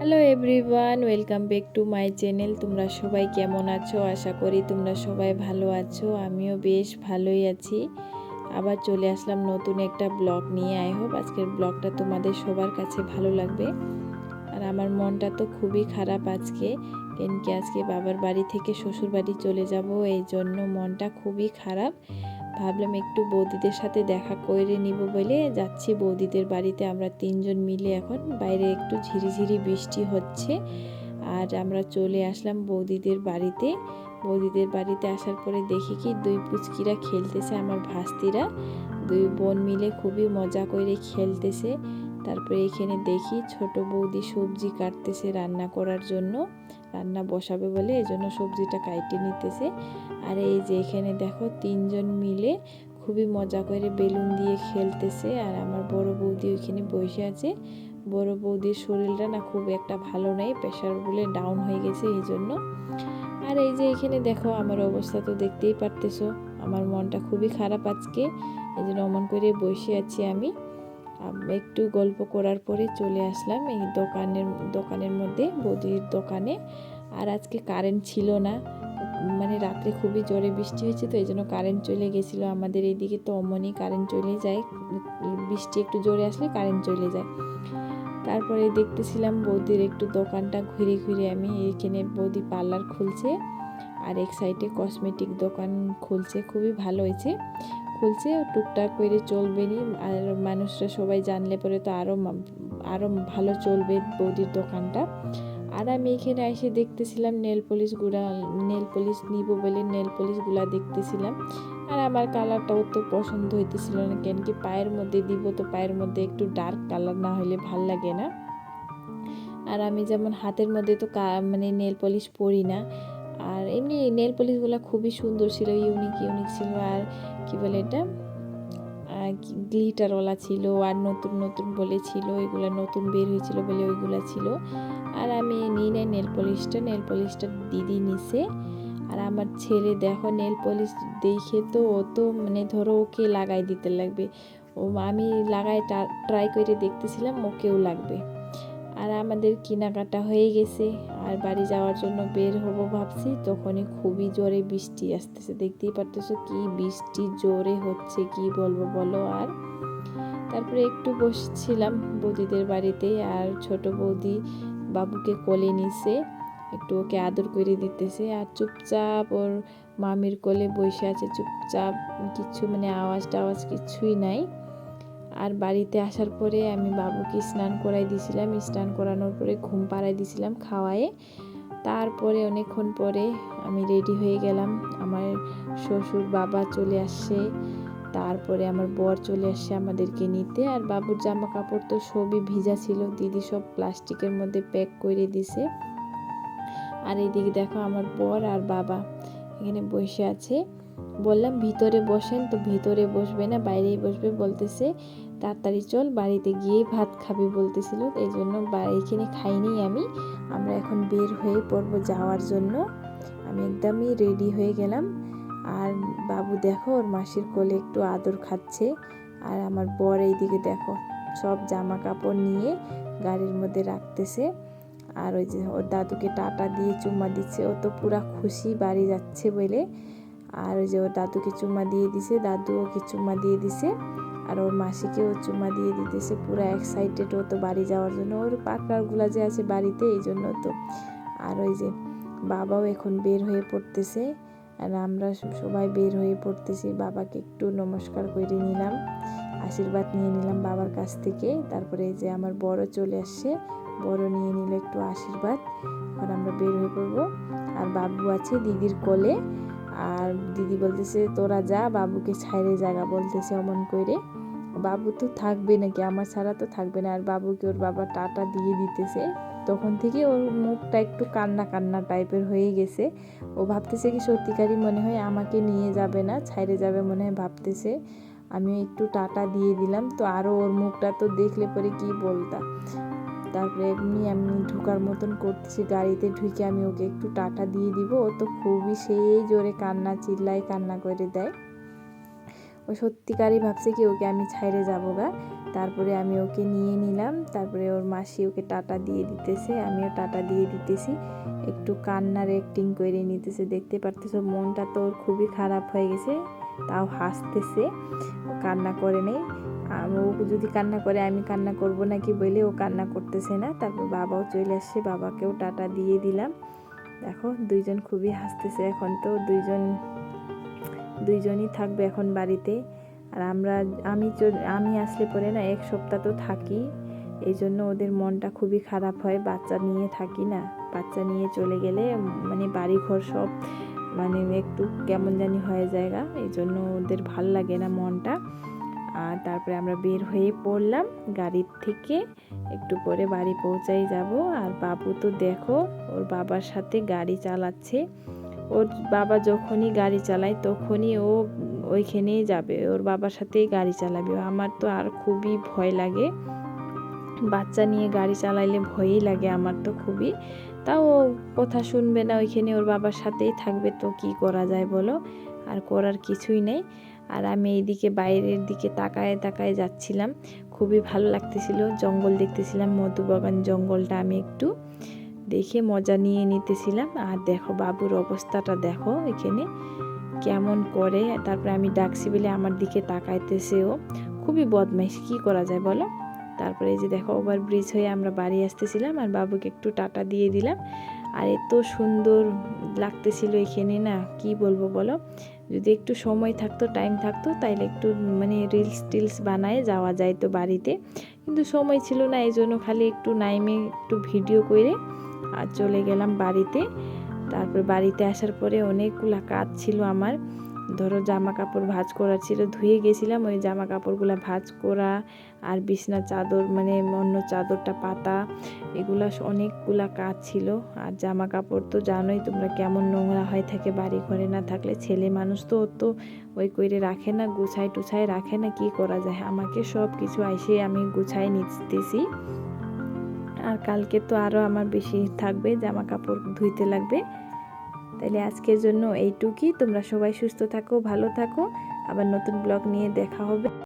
Hello everyone welcome back to my channel তোমরা সবাই কেমন আছো? আশা করি তোমরা সবাই ভালো আছো। আমিও বেশ ভালোই আছি। আবার চলে আসলাম নতুন একটা ব্লগ নিয়ে। আই হোপ আজকের ব্লগটা তোমাদের সবার কাছে ভালো লাগবে। আর আমার মনটা তো খুবই খারাপ আজকে। কেন কি আজকে বাবার বাড়ি থেকে শ্বশুর বাড়ি চলে যাব এই জন্য মনটা খুবই খারাপ। ভাবলাম একটু বৌদিদের সাথে দেখা করে নিব বলে যাচ্ছি। বৌদিদের বাড়িতে আমরা তিনজন মিলে এখন বাইরে একটু ঝিরিঝিরি বৃষ্টি হচ্ছে আর আমরা চলে আসলাম বৌদিদের বাড়িতে। বৌদিদের বাড়িতে আসার পরে দেখি কি দুই পুচকিরা খেলতেছে, আমার ভাস্তিরা। দুই বোন মিলে খুবই মজা করে খেলতেছে। তারপরে এখানে দেখি ছোট বৌদি সবজি কাটতেছে রান্না করার জন্য। রান্না বসাবে বলে এই জন্য সবজিটা কাইটে নিতেছে। আর এই যে এখানে দেখো তিনজন মিলে খুবই মজা করে বেলুন দিয়ে খেলতেছে। আর আমার বড় বৌদি ওইখানে বসে আছে। বড় বৌদির শরীরটা না খুব একটা ভালো নেই প্রেশার বলে ডাউন হয়ে গেছে এই জন্য আর এই যে এখানে দেখো আমার অবস্থা তো দেখতেই পারতেছো, আমার মনটা খুবই খারাপ আজকে। এই জন্য অমন করে বসে আছি আমি। একটু গল্প করার পরে চলে আসলাম এই দোকানের দোকানের মধ্যে, বৌদির দোকানে। আর আজকে কারেন্ট ছিল না। মানে রাত্রে খুবই জোরে বৃষ্টি হয়েছে, তো এই জন্য কারেন্ট চলে গেছিল আমাদের এইদিকে। তো অমনই কারেন্ট চলে যায়। বৃষ্টি একটু জোরে আসলে কারেন্ট চলে যায়। তারপরে দেখতেছিলাম বৌদির একটু দোকানটা ঘুরে ঘুরে আমি এখানে বৌদি পার্লার খুলছে। আর এক সাইডে কসমেটিক দোকান খুলছে, খুবই ভালো হয়েছে। খুলছে, টুকটাক করে চলবে নি আর মানুষরা সবাই জানলে পরে তো আরও আরও ভালো চলবে বৌদির দোকানটা। আর আমি এখানে এসে দেখতেছিলাম নেল পলিশগুলা নেল পলিশ নিব বলে নেল পলিশগুলা দেখতেছিলাম। আর আমার কালারটা অত পছন্দ হইতেছিল না, কেন কি পায়ের মধ্যে দিব তো পায়ের মধ্যে একটু ডার্ক কালার না হলে ভালো লাগে না। আর আমি যেমন হাতের মধ্যে তো মানে নেল পলিশ পরি না আর এমনি নেল পলিশগুলো খুবই সুন্দর ছিল ইউনিক ইউনিক ছিল আর কি বলে এটা? গ্লিটারওয়ালা ছিল আর নতুন নতুন বলে ছিল, এগুলো নতুন বের হয়েছিল বলে ওইগুলো ছিল। আর আমি নিই নাই নেল পলিশটা নেল পলিশটা দিদি নিছে। আর আমার ছেলে দেখো নেল পলিশ দেখে তো ও তো মানে ধরো ওকে লাগাই দিতে লাগবে। ও আমি লাগাই ট্রাই করে দেখতেছিলাম, ওকেও লাগবে। আমাদের কেনাকাটা হয়ে গেছে। আর বাড়ি যাওয়ার জন্য বের হব ভাবছি। তখনই খুবই জোরে বৃষ্টি আসতেছে। দেখতেই পারতেছো কি বৃষ্টি জোরে হচ্ছে, কি বলব বলো আর। তারপরে একটু বসছিলাম বৌদিদের বাড়িতে আর ছোট বৌদি বাবুকে কোলে নিছে, একটু ওকে আদর করে দিতেছে। আর চুপচাপ ওর মামির কোলে বসে আছে, চুপচাপ কিছু মানে আওয়াজ টাওয়াজ কিছুই নাই। আর বাড়িতে আসার পরে আমি বাবুকে স্নান করাই দিয়েছিলাম, স্নান করানোর পরে ঘুম পাড়াই দিয়েছিলাম খাওয়ায়ে। তারপরে অনেকক্ষণ পরে আমি রেডি হয়ে গেলাম, আমার শ্বশুর বাবা চলে আসছে, তারপরে আমার বর চলে আসছে আমাদেরকে নিতে। আর বাবুর জামা কাপড় তো সবই ভিজা ছিল, দিদি সব প্লাস্টিকের মধ্যে প্যাক করে দিছে আর এইদিকে দেখো আমার বর আর বাবা এখানে বসে আছে। বললাম, ভিতরে বসেন তো, ভিতরে বসবে না, বাইরেই বসবে, বলতেছে। তাড়াতাড়ি চল, বাড়িতে গিয়ে ভাত খাবি বলতেছিল এই জন্য এখানে খাইনি আমি। আমরা এখন বের হয়ে পড়ব যাওয়ার জন্য। আমি একদমই রেডি হয়ে গেলাম। আর বাবু দেখো, ওর মাসির কোলে একটু আদর খাচ্ছে। আর আমার বর এইদিকে দেখো, সব জামা কাপড় নিয়ে গাড়ির মধ্যে রাখতেছে। আর ওই যে ওর দাদুকে টাটা দিয়ে চুম্মা দিচ্ছে। ও তো পুরা খুশি বাড়ি যাচ্ছে বলে। আর ওই যে ওর দাদুকে চুম্মা দিয়ে দিছে দাদু ওকে চুম্মা দিয়ে দিছে। আর ওর মাসিকেও চুমা দিয়ে দিতেছে, পুরো এক্সাইটেড ও তো বাড়ি যাওয়ার জন্য। ওর পার্টনারগুলো যে আছে বাড়িতে, এই জন্য তো। আর ওই যে বাবাও এখন বের হয়ে পড়তেছে, আর আমরা সবাই বের হয়ে পড়তেছি। বাবাকে একটু নমস্কার করে নিলাম, আশীর্বাদ নিয়ে নিলাম বাবার কাছ থেকে। তারপরে যে আমার বড় চলে আসছে, বড় নিয়ে নিল একটু আশীর্বাদ। এখন আমরা বের হয়ে পড়ব। আর বাবু আছে দিদির কোলে। আর দিদি বলতেছে, তোরা যা, বাবুকে ছাইরে জায়গা বলতেছে অমন করে বাবু তো থাকবে নাকি? আমার ছাড়া তো থাকবে না। আর বাবুকে ওর বাবা টাটা দিয়ে দিতেছে। তখন থেকে ওর মুখটা একটু কান্না কান্না টাইপের হয়ে গেছে। ও ভাবতেছে কি, সত্যিকারই মনে হয় আমাকে নিয়ে যাবে না, ছাইরে যাবে মনে হয়, ভাবতেছে। আমি একটু টাটা দিয়ে দিলাম। তো আরও ওর মুখটা তো দেখলে পরে কি বলতাম তারপরে এমনি আমি ঢুকার মতন করতেছি, গাড়িতে ঢুকে আমি ওকে একটু টাটা দিয়ে দিব। ও তো খুবই সেই জোরে কান্না চিল্লায় কান্না করে দেয়। ও সত্যিকারই ভাবছে কি, ওকে আমি ছাইরে যাব গা। তারপরে আমি ওকে নিয়ে নিলাম, তারপরে ওর মাসি ওকে টাটা দিয়ে দিতেছে, আমিও টাটা দিয়ে দিতেছি। একটু কান্নার অ্যাক্টিং করে নিতেছে, দেখতে পারতেছো মনটা তো ওর খুবই খারাপ হয়ে গেছে, তাও হাসতেছে কান্না করে নেই। ও যদি কান্না করে, আমি কান্না করব নাকি বলে ও কান্না করতেছে না। তারপর বাবাও চলে আসছে, বাবাকেও টাটা দিয়ে দিলাম। দেখো, দুইজন খুবই হাসতেছে এখন তো, দুইজন, দুইজনই থাকবে এখন বাড়িতে। আর আমরা, আমি আমি আসলে পরে না, এক সপ্তাহ তো থাকি এই জন্য ওদের মনটা খুবই খারাপ হয়, বাচ্চা নিয়ে থাকি না। বাচ্চা নিয়ে চলে গেলে মানে বাড়ি ঘর সব মানে একটু কেমন জানি হয়ে জায়গা এই জন্য ওদের ভালো লাগে না মনটা। আর তারপরে আমরা বের হয়ে পড়লাম। গাড়ির থেকে একটু পরে বাড়ি পৌঁছাই যাব। আর বাবু তো দেখো, ওর বাবার সাথে গাড়ি চালাচ্ছে। ওর বাবা যখনই গাড়ি চালায়, তখনই ও ওইখানেই যাবে। ওর বাবার সাথেই গাড়ি চালাবে। আমার তো আর খুবই ভয় লাগে। বাচ্চা নিয়ে গাড়ি চালাইলে ভয়ই লাগে আমার তো খুবই। তাও ও কথা শুনবে না, ওইখানে ওর বাবার সাথেই থাকবে। তো কি করা যায় বলো? আর করার কিছুই নেই। আর আমি এইদিকে বাইরের দিকে তাকায় তাকায় যাচ্ছিলাম। খুবই ভালো লাগতেছিল, জঙ্গল দেখতেছিলাম মধুবাগান জঙ্গলটা আমি একটু দেখে মজা নিয়ে নিতেছিলাম। আর দেখো বাবুর অবস্থাটা দেখো এখানে, কেমন করে। তারপরে আমি ডাকছি বলে আমার দিকে তাকাইতেছে ও। খুবই বদমাইশ, কি করা যায় বলো? তারপরে এই যে দেখো ওভার ব্রিজ হয়ে আমরা বাড়ি আসতেছিলাম আর বাবুকে একটু টাটা দিয়ে দিলাম। আর এত সুন্দর লাগতেছিল এখানে না, কি বলব বলো? যদি একটু সময় থাকতো টাইম থাকতো, তাইলে একটু মানে রিলস টিলস বানায় যাওয়া যায় তো বাড়িতে। কিন্তু সময় ছিল না এই জন্য খালি একটু নাইমে একটু ভিডিও করে আর চলে গেলাম বাড়িতে। তারপর বাড়িতে আসার পরে অনেকগুলা কাজ ছিল আমার। ধরো জামা কাপড় ভাঁজ করা ছিল, ধুয়ে গেছিলাম, ওই জামা কাপড়গুলো ভাঁজ করা আর বিছনা চাদর মানে অন্য চাদরটা, পাতা, এগুলা অনেকগুলা কাজ ছিল। আর জামা কাপড় তো জানোই তোমরা কেমন নোংরা হয়ে থাকে বাড়ি ঘরে না থাকলে। ছেলে মানুষ তো তো ওই কইরে রাখে না গুছাই টুছাই রাখে না, কি করা যায়? আমাকে সব কিছু আইসে আমি গুছাই নিতেছি। আর কালকে তো আরও আমার বেশি থাকবে জামা কাপড় ধুইতে লাগবে। তাহলে আজকের জন্য এইটুকুই। তোমরা সবাই সুস্থ থাকো, ভালো থাকো। আবার নতুন ব্লগ নিয়ে দেখা হবে।